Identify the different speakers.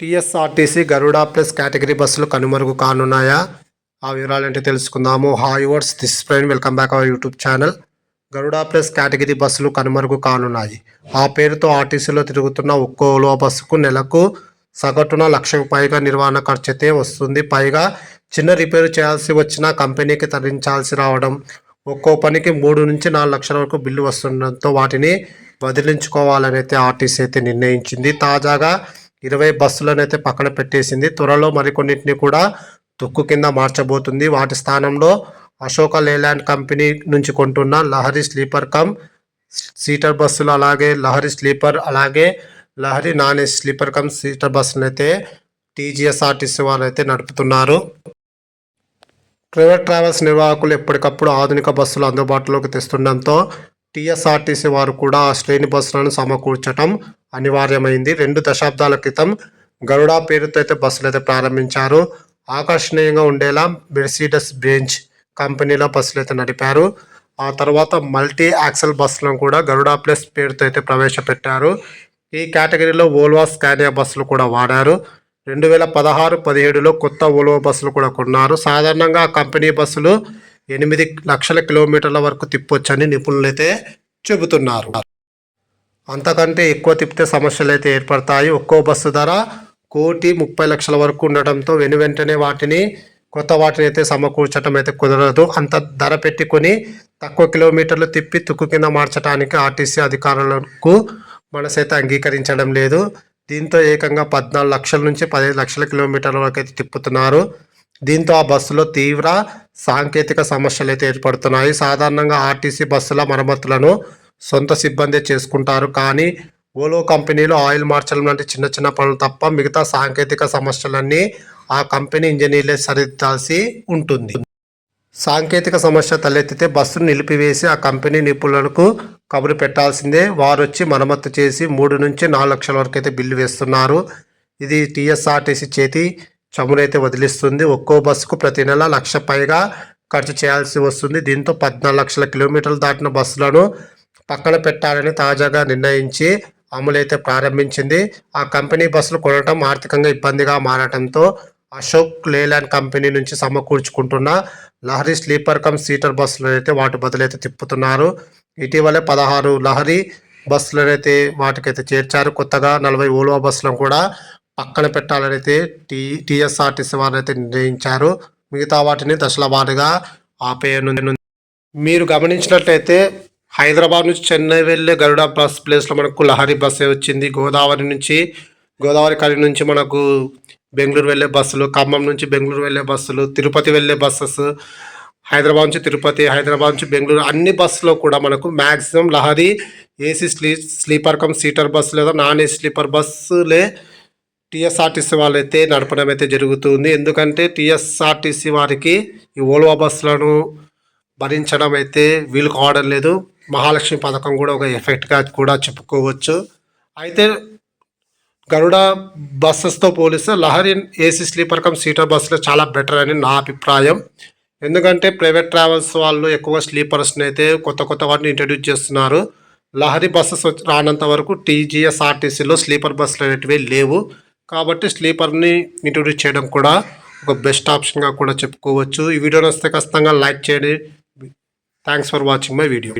Speaker 1: TSRTC Garuda plus category బస్సులు కనుమరుగు కానున్నాయా? ఆ వివరాలు తెలుసుకుందాము. Hi words this friend welcome back our YouTube channel. Garuda plus category బస్సులు కనుమరుగు కానున్నాయి. ఆ పేరుతో ఆర్టీసీలో తిరుగుతున్న ఒక్కోలో బస్సుకు నెలకు సగటున లక్షకు పైగా నిర్వహణ ఖర్చు అయితే వస్తుంది. పైగా చిన్న రిపేరు చేయాల్సి వచ్చినా కంపెనీకి తరలించాల్సి రావడం ఒక్కో పనికి మూడు నుంచి నాలుగు లక్షల వరకు బిల్లు వస్తుండడంతో వాటిని వదిలించుకోవాలని అయితే ఆర్టీసీ అయితే నిర్ణయించింది. తాజాగా ఇరవై బస్సులను అయితే పక్కన పెట్టేసింది. త్వరలో మరికొన్నింటిని కూడా తుక్కు కింద మార్చబోతుంది. వాటి స్థానంలో అశోక లేలాండ్ కంపెనీ నుంచి కొంటున్న లహరి స్లీపర్ కమ్ సీటర్ బస్సులు అలాగే లహరి స్లీపర్ అలాగే Lahari non AC sleeper cum seater బస్సులు అయితే టీజీఎస్ఆర్టీసీ వాళ్ళు అయితే నడుపుతున్నారు. ప్రైవేట్ ట్రావెల్స్ నిర్వాహకులు ఎప్పటికప్పుడు ఆధునిక బస్సులు అందుబాటులోకి తెస్తుండటంతో టీఎస్ఆర్టీసీ వారు కూడా ఆ శ్రేణి బస్సులను సమకూర్చడం అనివార్యమైంది. రెండు దశాబ్దాల క్రితం గరుడా పేరుతో అయితే బస్సులు అయితే ప్రారంభించారు. ఆకర్షణీయంగా ఉండేలా మెర్సిడస్ బెంచ్ కంపెనీలో బస్సులు అయితే నడిపారు. ఆ తర్వాత మల్టీ యాక్సెల్ బస్సులను కూడా గరుడా ప్లస్ పేరుతో అయితే ప్రవేశపెట్టారు. ఈ కేటగిరీలో ఓల్వా స్కానియా బస్సులు కూడా వాడారు. రెండు వేల పదహారు పదిహేడులో కొత్త ఓల్వా బస్సులు కూడా కొన్నారు. సాధారణంగా కంపెనీ బస్సులు ఎనిమిది లక్షల కిలోమీటర్ల వరకు తిప్పొచ్చని నిపుణులు అయితే చెబుతున్నారు. అంతకంటే ఎక్కువ తిప్పితే సమస్యలు అయితే ఏర్పడతాయి. ఒక్కో బస్సు ధర కోటి ముప్పై లక్షల వరకు ఉండటంతో వెను వెంటనే వాటిని కొత్త వాటిని అయితే సమకూర్చడం అయితే కుదరదు. అంత ధర పెట్టుకొని తక్కువ కిలోమీటర్లు తిప్పి తుక్కు కింద మార్చడానికి ఆర్టీసీ అధికారులకు మనసైతే అంగీకరించడం లేదు. దీంతో ఏకంగా పద్నాలుగు లక్షల నుంచి పదిహేను లక్షల కిలోమీటర్ల వరకు అయితే తిప్పుతున్నారు. దీంతో ఆ బస్సులో తీవ్ర సాంకేతిక సమస్యలు అయితే ఏర్పడుతున్నాయి. సాధారణంగా ఆర్టీసీ బస్సుల మరమ్మతులను సొంత సిబ్బంది చేసుకుంటారు. కానీ ఓలో కంపెనీలో ఆయిల్ మార్చడం లాంటి చిన్న చిన్న పనులు తప్ప మిగతా సాంకేతిక సమస్యలన్నీ ఆ కంపెనీ ఇంజనీర్లే సరిదిద్దాల్సి ఉంటుంది. సాంకేతిక సమస్య తలెత్తితే బస్సును నిలిపివేసి ఆ కంపెనీ నిపుణులకు కబురు పెట్టాల్సిందే. వారు వచ్చి మరమ్మతు చేసి మూడు నుంచి నాలుగు లక్షల వరకు అయితే బిల్లు వేస్తున్నారు. ఇది టీఎస్ఆర్టీసీ చేతి చమురైతే వదిలిస్తుంది. ఒక్కో బస్సుకు ప్రతి నెల లక్ష పైగా ఖర్చు చేయాల్సి వస్తుంది. దీంతో పద్నాలుగు లక్షల కిలోమీటర్లు దాటిన బస్సులను పక్కన పెట్టాలని తాజాగా నిర్ణయించి అమలైతే ప్రారంభించింది. ఆ కంపెనీ బస్సులు కొనడం ఆర్థికంగా ఇబ్బందిగా మారటంతో అశోక్ లేలాండ్ కంపెనీ నుంచి సమకూర్చుకుంటున్న లహరి స్లీపర్ కమ్ సీటర్ బస్సులు అయితే వాటి బదులైతే తిప్పుతున్నారు. ఇటీవలే పదహారు లహరి బస్సులనైతే వాటికైతే చేర్చారు. కొత్తగా నలభై ఓలో బస్సులను కూడా పక్కన పెట్టాలనైతే టీ టీఎస్ఆర్టీసీ వారు అయితే నిర్ణయించారు. మిగతా వాటిని దశల వారీగా ఆపేయనుంది. మీరు గమనించినట్లయితే హైదరాబాద్ నుంచి చెన్నై వెళ్ళే గరుడ బస్ ప్లేస్లో మనకు లహరి బస్సే వచ్చింది. గోదావరి నుంచి గోదావరి కళ నుంచి మనకు బెంగళూరు వెళ్ళే బస్సులు ఖమ్మం నుంచి బెంగళూరు వెళ్ళే బస్సులు తిరుపతి వెళ్ళే బస్సెస్ హైదరాబాద్ నుంచి తిరుపతి హైదరాబాద్ నుంచి బెంగళూరు అన్ని బస్సులో కూడా మనకు maximum Lahari AC slee sleeper cum seater bus లేదా నాన్ ఏసీ స్లీపర్ బస్సులే టీఎస్ఆర్టీసీ వాళ్ళైతే నడపడం అయితే జరుగుతుంది. ఎందుకంటే టీఎస్ఆర్టీసీ వారికి ఈ ఓల్వా బస్సులను భరించడం అయితే వీలు కావడం లేదు. మహాలక్ష్మి పథకం కూడా ఒక ఎఫెక్ట్గా కూడా చెప్పుకోవచ్చు. అయితే గరుడ బస్సెస్తో పోలిస్తే Lahari AC sleeper cum seater బస్సులు చాలా బెటర్ అని నా అభిప్రాయం. ఎందుకంటే ప్రైవేట్ ట్రావెల్స్ వాళ్ళు ఎక్కువ స్లీపర్స్ని అయితే కొత్త కొత్త వాటిని ఇంట్రడ్యూస్ చేస్తున్నారు. లహరి బస్సెస్ వచ్చి- రానంత వరకు టీజీఎస్ఆర్టీసీలో స్లీపర్ బస్సులు అనేటివి లేవు. కాబట్టి స్లీపర్ని ఇంట్రొడ్యూస్ చేయడం కూడా ఒక బెస్ట్ ఆప్షన్గా కూడా చెప్పుకోవచ్చు. ఈ వీడియో నచ్చితే ఖచ్చితంగా లైక్ చేయండి. Thanks for watching my video